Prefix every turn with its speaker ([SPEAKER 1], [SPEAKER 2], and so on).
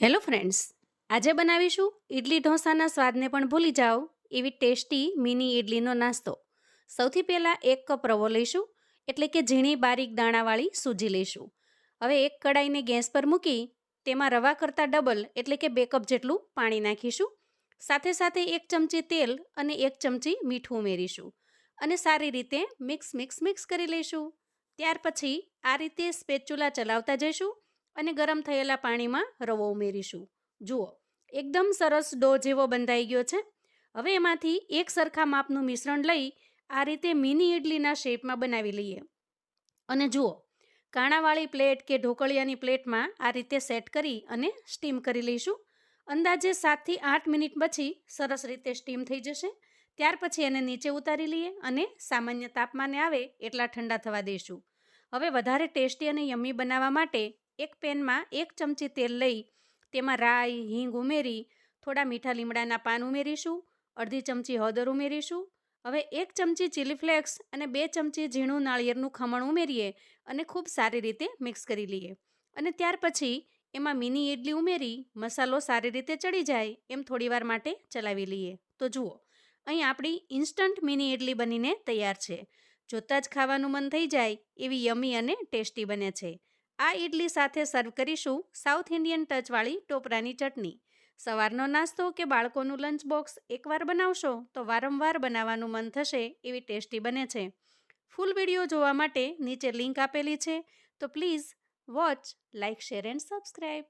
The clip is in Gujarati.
[SPEAKER 1] હેલો ફ્રેન્ડ્સ, આજે બનાવીશું ઇડલી ઢોસાના સ્વાદને પણ ભૂલી જાઓ. એવી ટેસ્ટી મિની ઇડલીનો નાસ્તો. સૌથી પહેલાં એક કપ રવો લઈશું, એટલે કે ઝીણી બારીક દાણાવાળી સૂજી લઈશું. હવે એક કડાઈને ગેસ પર મૂકી, તેમાં રવા કરતાં ડબલ, એટલે કે બે કપ જેટલું પાણી નાખીશું. સાથે સાથે એક ચમચી તેલ અને એક ચમચી મીઠું ઉમેરીશું. અને સારી રીતે મિક્સ મિક્સ મિક્સ કરી લઈશું. ત્યાર પછી આ રીતે સ્પેચુલા ચલાવતા જઈશું. અને ગરમ થયેલા પાણીમાં રવો ઉમેરીશું. જુઓ, એકદમ સરસ ડો જેવો બંધાઈ ગયો છે. હવે એમાંથી એક સરખા માપનું મિશ્રણ લઈ આ રીતે મિની ઇડલીના શેપમાં બનાવી લઈએ. અને જુઓ, કાણાવાળી પ્લેટ કે ઢોકળિયાની પ્લેટમાં આ રીતે સેટ કરી અને સ્ટીમ કરી લઈશું. અંદાજે સાતથી આઠ મિનિટ પછી સરસ રીતે સ્ટીમ થઈ જશે. ત્યાર પછી એને નીચે ઉતારી લઈએ અને સામાન્ય તાપમાને આવે એટલા ઠંડા થવા દઈશું. હવે વધારે ટેસ્ટી અને યમ્મી બનાવવા માટે એક પેનમાં એક ચમચી તેલ લઈ તેમાં રાઈ, હિંગ ઉમેરી, થોડા મીઠા લીમડાના પાન ઉમેરીશું, અડધી ચમચી હળદર ઉમેરીશું. હવે એક ચમચી ચીલી ફ્લેક્સ અને બે ચમચી ઝીણું નાળિયેરનું ખમણ ઉમેરીએ અને ખૂબ સારી રીતે મિક્સ કરી લઈએ. અને ત્યાર પછી એમાં મિની ઇડલી ઉમેરી, મસાલો સારી રીતે ચડી જાય એમ થોડીવાર માટે ચલાવી લઈએ. તો જુઓ, અહીં આપણી ઇન્સ્ટન્ટ મિની ઇડલી બનીને તૈયાર છે. જોતાં જ ખાવાનું મન થઈ જાય એવી યમી અને ટેસ્ટી બને છે. આ ઇડલી સાથે સર્વ કરીશું સાઉથ ઇન્ડિયન ટચવાળી ટોપરાની ચટણી. સવારનો નાસ્તો કે બાળકોનું લંચ બોક્સ એકવાર બનાવશો તો વારંવાર બનાવવાનું મન થશે એવી ટેસ્ટી બને છે. ફૂલ વીડિયો જોવા માટે નીચે લિંક આપેલી છે તો please watch like share and subscribe